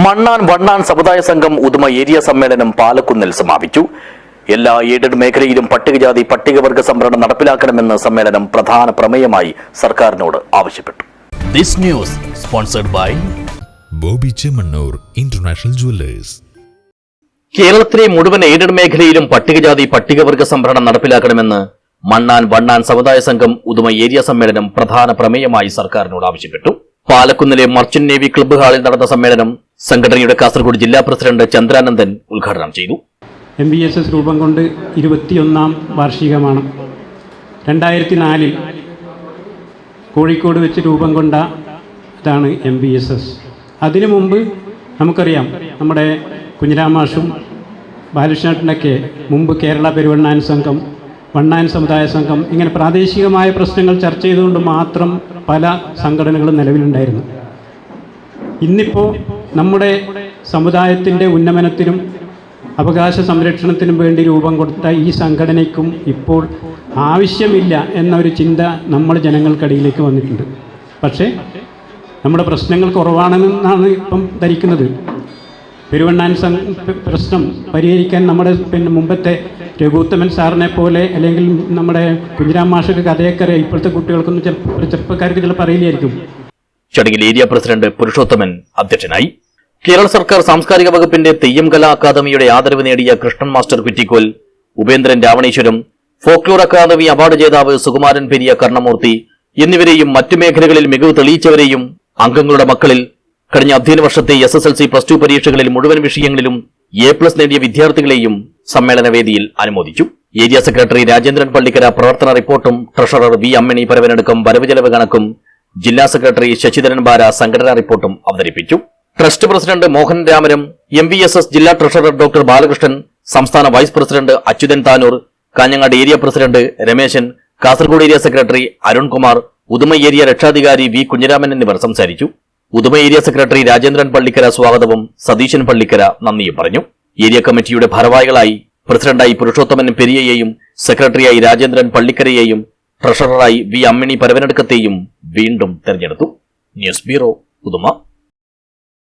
മണ്ണാൻ വണ്ണാൻ സമുദായ സംഘം ഉദുമ ഏരിയ സമ്മേളനം പാലക്കുന്നിൽ സമാപിച്ചു. എല്ലാ എയ്ഡഡ് മേഖലയിലും പട്ടികജാതി പട്ടികവർഗ സംവരണം നടപ്പിലാക്കണമെന്ന് സമ്മേളനം പ്രധാന പ്രമേയമായി സർക്കാരിനോട് ആവശ്യപ്പെട്ടു. This news sponsored by Boby Chemmanur international jewellers. കേരളത്തിലെ മുഴുവൻ എയ്ഡഡ് മേഖലയിലും പട്ടികജാതി പട്ടികവർഗ സംവരണം നടപ്പിലാക്കണമെന്ന് മണ്ണാൻ വണ്ണാൻ സമുദായ സംഘം ഉദുമ ഏരിയ സമ്മേളനം പ്രധാന പ്രമേയമായി സർക്കാരിനോട് ആവശ്യപ്പെട്ടു. പാലക്കുന്നിലെ മർച്ചന്റ് നേവി ക്ലബ്ബ് ഹാളിൽ നടന്ന സമ്മേളനം സംഘടനയുടെ കാസർഗോഡ് ജില്ലാ പ്രസിഡന്റ് ചന്ദ്രാനന്ദൻ ഉദ്ഘാടനം ചെയ്തു. എം ബി എസ് എസ് രൂപം കൊണ്ട് ഇരുപത്തിയൊന്നാം വാർഷികമാണ്. രണ്ടായിരത്തി നാലിൽ കോഴിക്കോട് വെച്ച് രൂപം കൊണ്ട ഇതാണ് എം ബി എസ് എസ് അതിനു മുമ്പ് നമുക്കറിയാം നമ്മുടെ കുഞ്ഞിരാമാഷും ബാലകൃഷ്ണേട്ടനൊക്കെ മുമ്പ് കേരള പെരുവണ്ണാൻ സംഘം വണ്ണാൻ സമുദായ സംഘം ഇങ്ങനെ പ്രാദേശികമായ പ്രശ്നങ്ങൾ ചർച്ച ചെയ്തുകൊണ്ട് മാത്രം പല സംഘടനകളും നിലവിലുണ്ടായിരുന്നു. ഇന്നിപ്പോൾ നമ്മുടെ സമുദായത്തിന്റെ ഉന്നമനത്തിനും അവകാശ സംരക്ഷണത്തിനും വേണ്ടി രൂപം കൊടുത്ത ഈ സംഘടനയ്ക്കും ഇപ്പോൾ ആവശ്യമില്ല എന്നൊരു ചിന്ത നമ്മൾ ജനങ്ങൾക്കിടയിലേക്ക് വന്നിട്ടുണ്ട്. പക്ഷേ നമ്മുടെ പ്രശ്നങ്ങൾ കുറവാണെന്നാണ് ഇപ്പം ധരിക്കുന്നത്. പെരുവണ്ണാൻ പ്രശ്നം പരിഹരിക്കാൻ നമ്മുടെ പിന്നെ മുമ്പത്തെ രഘുത്തമൻ സാറിനെ പോലെ അല്ലെങ്കിൽ നമ്മുടെ കുഞ്ഞിരാം മാഷക്ക് കഥയൊക്കെ ഇപ്പോഴത്തെ കുട്ടികൾക്കൊന്നും ചിലപ്പോൾ ചെറുപ്പക്കാർക്ക് ചിലപ്പോൾ അറിയില്ലായിരിക്കും. ചടങ്ങിൽ ഏരിയ പ്രസിഡന്റ് പുരുഷോത്തമൻ അധ്യക്ഷനായി. കേരള സർക്കാർ സാംസ്കാരിക വകുപ്പിന്റെ തെയ്യം കലാ അക്കാദമിയുടെ ആദരവ് നേടിയ Krishnan master Kuttikol Upendran Ravaneswaram folklore academy award ജേതാവ് സുകുമാരൻ പെരിയ കർണമൂർത്തി എന്നിവരെയും മറ്റു മേഖലകളിൽ മികവ് തെളിയിച്ചവരെയും അംഗങ്ങളുടെ മക്കളിൽ കഴിഞ്ഞ അധ്യയന വർഷത്തെ S S L C plus two പരീക്ഷകളിൽ മുഴുവൻ വിഷയങ്ങളിലും എ പ്ലസ് നേടിയ വിദ്യാർത്ഥികളെയും സമ്മേളനവേദിയിൽ അനുമോദിച്ചു. ഏരിയ സെക്രട്ടറി രാജേന്ദ്രൻ പള്ളിക്കര പ്രവർത്തന റിപ്പോർട്ടും ട്രഷറർ വി അമ്മണി പരവനടുക്കം വരവ് ചെലവ് കണക്കും ജില്ലാ സെക്രട്ടറി ശശിധരൻ ബാര സംഘടനാ റിപ്പോർട്ടും അവതരിപ്പിച്ചു. Trust president Mohan Ramaram M V S S ജില്ലാ ട്രഷറർ ഡോക്ടർ ബാലകൃഷ്ണൻ സംസ്ഥാന vice president Achuthan Tanur Kanhangad area president Rameshan Kasaragod area secretary Arunkumar Uduma area രക്ഷാധികാരി വി കുഞ്ഞിരാമൻ എന്നിവർ സംസാരിച്ചു. ഉദുമ ഏരിയ സെക്രട്ടറി രാജേന്ദ്രൻ പള്ളിക്കര സ്വാഗതവും സതീശൻ പള്ളിക്കര നന്ദിയും പറഞ്ഞു. ഏരിയ കമ്മിറ്റിയുടെ ഭാരവാഹികളായി പ്രസിഡന്റായി പുരുഷോത്തമൻ പെരിയയെയും സെക്രട്ടറിയായി രാജേന്ദ്രൻ പള്ളിക്കരയെയും ട്രഷററായി വി അമ്മിണി പരവനടുക്കത്തെയും വീണ്ടും തെരഞ്ഞെടുത്തു. News bureau Uduma.